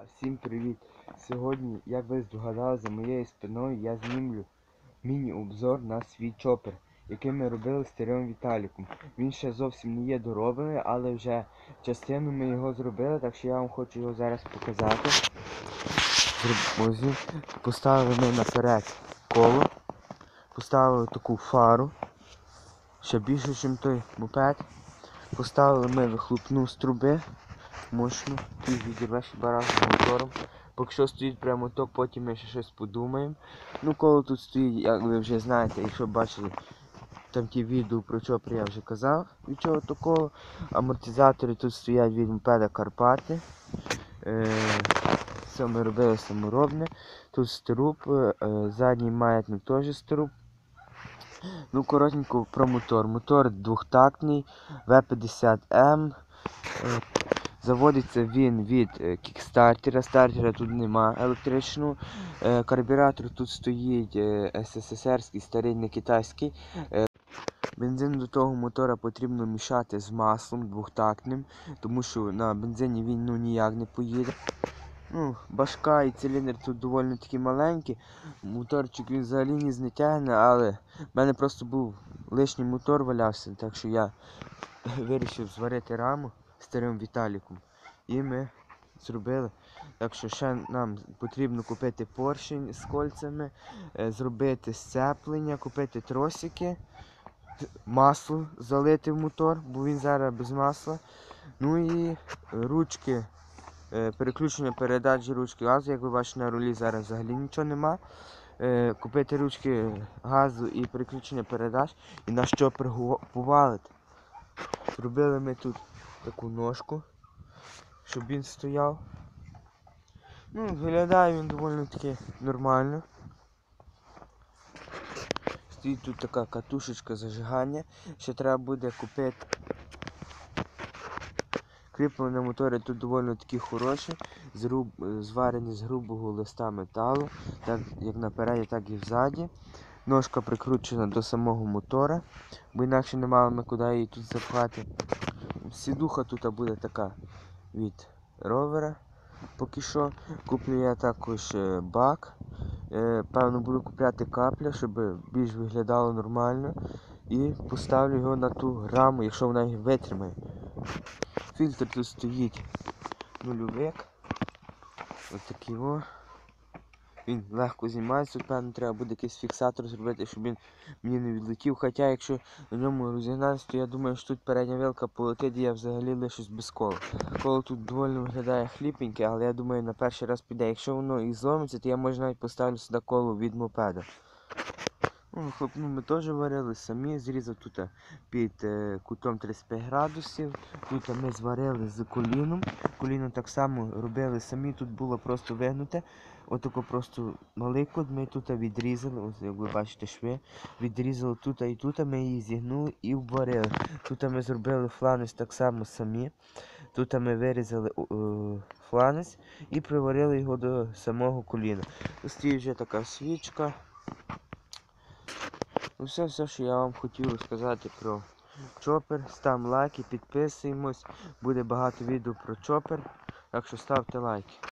Всім привіт! Сьогодні, як ви здогадали, за моєю спиною я знімлю міні-обзор на свій чопер, який ми робили з старим Віталіком. Він ще зовсім не є дороблений, але вже частину ми його зробили, так що я вам хочу його зараз показати. Поставили ми наперед коло, поставили таку фару, ще більше, ніж той мопед. Поставили ми вихлопну з труби мощно, ти відірвеш барак з мотором. Поки що стоїть прямо то, потім ми ще щось подумаємо. Ну, коло тут стоїть, як ви вже знаєте, якщо бачили там ті відео про чопер я вже казав, від чого то коло. Амортизатори тут стоять від мопеда Карпати. Е, Це ми робили саморобне. Тут струб, е, задній маятник теж струб. Ну, коротенько про мотор. Мотор двохтактний, В50М. Заводиться він від е, кікстартера, стартера тут нема електричного. Е, Карбюратор тут стоїть е, СССРський, старий, не китайський. Бензин до того мотора потрібно мішати з маслом двохтактним, тому що на бензині він ну, ніяк не поїде. Ну, Башка і циліндр тут доволі таки маленькі. Моторчик він взагалі не тягне, але в мене просто був лишній мотор валявся, так що я вирішив зварити раму старим Віталіком. І ми зробили. Так що ще нам потрібно купити поршень з кольцями, е, зробити сцеплення, купити тросики, масло залити в мотор, бо він зараз без масла. Ну і ручки, е, переключення передач ручки газу, як ви бачите на рулі зараз взагалі нічого нема. Е, Купити ручки газу і переключення передач і на що повалити. Зробили ми тут таку ножку, щоб він стояв. Ну, виглядає він доволі таки нормально. Стоїть тут така катушечка зажигання. Ще треба буде купити. Кріплення мотори тут доволі такі хороші, зруб, зварені з грубого листа металу, так як напереді, так і взаді. Ножка прикручена до самого мотора, бо інакше не мали ми куди її тут запхати. Сідуха тут буде така від ровера. Поки що куплю я також е, бак. Е, Певно буду купляти капля, щоб більш виглядало нормально. І поставлю його на ту раму, якщо вона її витримає. Фільтр тут стоїть нульовик. Ось такий о. Він легко знімається, певно треба буде якийсь фіксатор зробити, щоб він мені не відлетів. Хоча якщо на ньому розігнатися, то я думаю, що тут передня вилка полетить і я взагалі лишусь без кола. Коло тут доволі виглядає хліпеньке, але я думаю на перший раз піде. Якщо воно і зломиться, то я можу навіть поставлю сюди коло від мопеда. Ну, Хлопну ми теж варили самі, зрізав тут під е, кутом 35 градусів. Тут ми зварили з коліном. Коліно так само робили самі, тут було просто вигнуте. Отако просто малий кут ми тут відрізали, ось як ви бачите шви. Відрізали тут і тут, ми її зігнули і вварили. Тут ми зробили фланець так само самі. Тут ми вирізали е, фланець і приварили його до самого коліна. Стоїть вже така свічка. Ну все, все, що я вам хотів розказати про чопер. Ставимо лайки, підписуємось. Буде багато відео про чопер. Так що ставте лайки.